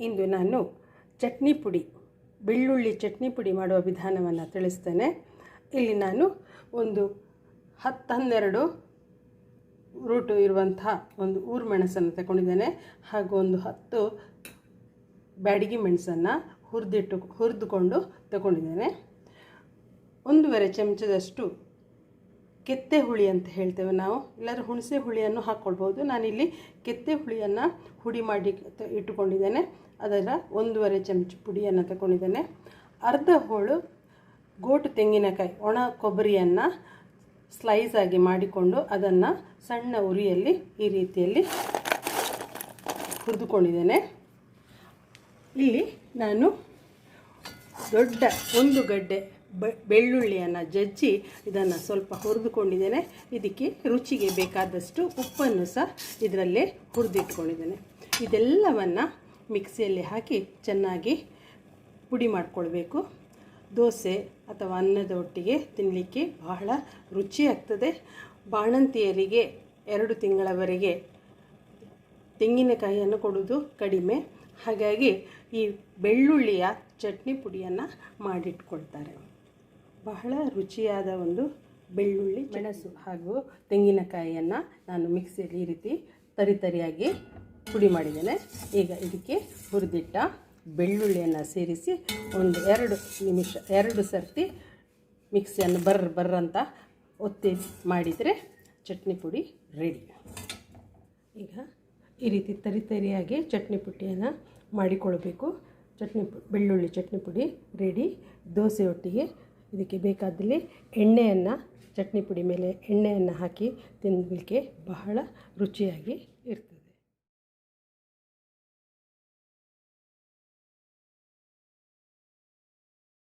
ಇಂದು ನಾನು ಚಟ್ನಿ ಪುಡಿ, ಬೆಳ್ಳುಳ್ಳಿ ಚಟ್ನಿ ಪುಡಿ ಮಾಡುವ ವಿಧಾನವನ್ನು ತಿಳಿಸ್ತೇನೆ. ಇಲ್ಲಿ ನಾನು ಒಂದು ಹತ್ತು ಹನ್ನೆರಡು ರೂಟು ಇರುವಂತಹ ಒಂದು ಊರು ಮೆಣಸನ್ನು ತಗೊಂಡಿದ್ದೇನೆ. ಹಾಗೂ ಒಂದು ಹತ್ತು ಬ್ಯಾಡಿಗೆ ಮೆಣಸನ್ನು ಹುರಿದಿಟ್ಟು, ಹುರಿದುಕೊಂಡು ತಗೊಂಡಿದ್ದೇನೆ. ಒಂದೂವರೆ ಚಮಚದಷ್ಟು ಕೆತ್ತೆ ಹುಳಿ ಅಂತ ಹೇಳ್ತೇವೆ ನಾವು. ಇಲ್ಲಾಂದ್ರೆ ಹುಣಸೆ ಹುಳಿಯನ್ನು ಹಾಕ್ಕೊಳ್ಬೋದು ನಾನಿಲ್ಲಿ ಕೆತ್ತೆ ಹುಳಿಯನ್ನು ಹುಡಿ ಮಾಡಿ ಇಟ್ಟುಕೊಂಡಿದ್ದೇನೆ ಅದರ ಒಂದೂವರೆ ಚಮಚ ಪುಡಿಯನ್ನು ತಗೊಂಡಿದ್ದೇನೆ ಅರ್ಧ ಹೋಳು ಗೋಟು ತೆಂಗಿನಕಾಯಿ, ಒಣ ಕೊಬ್ಬರಿಯನ್ನು ಸ್ಲೈಸ್ ಆಗಿ ಮಾಡಿಕೊಂಡು ಅದನ್ನು ಸಣ್ಣ ಉರಿಯಲ್ಲಿ ಈ ರೀತಿಯಲ್ಲಿ ಹುರಿದುಕೊಂಡಿದ್ದೇನೆ. ಇಲ್ಲಿ ನಾನು ದೊಡ್ಡ ಒಂದು ಗಡ್ಡೆ ಬೆಳ್ಳುಳ್ಳಿಯನ್ನು ಜಜ್ಜಿ ಇದನ್ನು ಸ್ವಲ್ಪ ಹುರಿದುಕೊಂಡಿದ್ದೇನೆ. ಇದಕ್ಕೆ ರುಚಿಗೆ ಬೇಕಾದಷ್ಟು ಉಪ್ಪನ್ನು ಸಹ ಇದರಲ್ಲೇ ಹುರಿದಿಟ್ಕೊಂಡಿದ್ದೇನೆ. ಇದೆಲ್ಲವನ್ನು ಮಿಕ್ಸಿಯಲ್ಲಿ ಹಾಕಿ ಚೆನ್ನಾಗಿ ಪುಡಿ ಮಾಡಿಕೊಳ್ಬೇಕು. ದೋಸೆ ಅಥವಾ ಅನ್ನದ ಒಟ್ಟಿಗೆ ತಿನ್ನಲಿಕ್ಕೆ ಬಹಳ ರುಚಿಯಾಗ್ತದೆ ಬಾಣಂತಿಯರಿಗೆ ಎರಡು ತಿಂಗಳವರೆಗೆ ತೆಂಗಿನಕಾಯಿಯನ್ನು ಕೊಡುವುದು ಕಡಿಮೆ. ಹಾಗಾಗಿ ಈ ಬೆಳ್ಳುಳ್ಳಿಯ ಚಟ್ನಿ ಪುಡಿಯನ್ನು ಮಾಡಿಟ್ಕೊಳ್ತಾರೆ. ಬಹಳ ರುಚಿಯಾದ ಒಂದು ಬೆಳ್ಳುಳ್ಳಿ ಮೆಣಸು ಹಾಗೂ ತೆಂಗಿನಕಾಯಿಯನ್ನು ನಾನು ಮಿಕ್ಸಿಯಲ್ಲಿ ಈ ರೀತಿ ತರಿತರಿಯಾಗಿ ಪುಡಿ ಮಾಡಿದ್ದೇನೆ. ಈಗ ಇದಕ್ಕೆ ಹುರಿದಿಟ್ಟ ಬೆಳ್ಳುಳ್ಳಿಯನ್ನು ಸೇರಿಸಿ ಒಂದು ಎರಡು ನಿಮಿಷ, ಎರಡು ಸರ್ತಿ ಮಿಕ್ಸಿಯನ್ನು ಬರ್ರ ಬರ್ರಂತ ಒತ್ತಿ ಮಾಡಿದರೆ ಚಟ್ನಿ ಪುಡಿ ರೆಡಿ. ಈಗ ಈ ರೀತಿ ತರಿ ತರಿಯಾಗಿ ಚಟ್ನಿ ಪುಡಿಯನ್ನು ಮಾಡಿಕೊಳ್ಬೇಕು ಚಟ್ನಿ ಬೆಳ್ಳುಳ್ಳಿ ಚಟ್ನಿ ಪುಡಿ ರೆಡಿ. ದೋಸೆ ಒಟ್ಟಿಗೆ ಇದಕ್ಕೆ ಬೇಕಾದಲ್ಲಿ ಎಣ್ಣೆಯನ್ನು, ಚಟ್ನಿ ಪುಡಿ ಮೇಲೆ ಎಣ್ಣೆಯನ್ನು ಹಾಕಿ ತಿನ್ನಲಿಕ್ಕೆ ಬಹಳ ರುಚಿಯಾಗಿ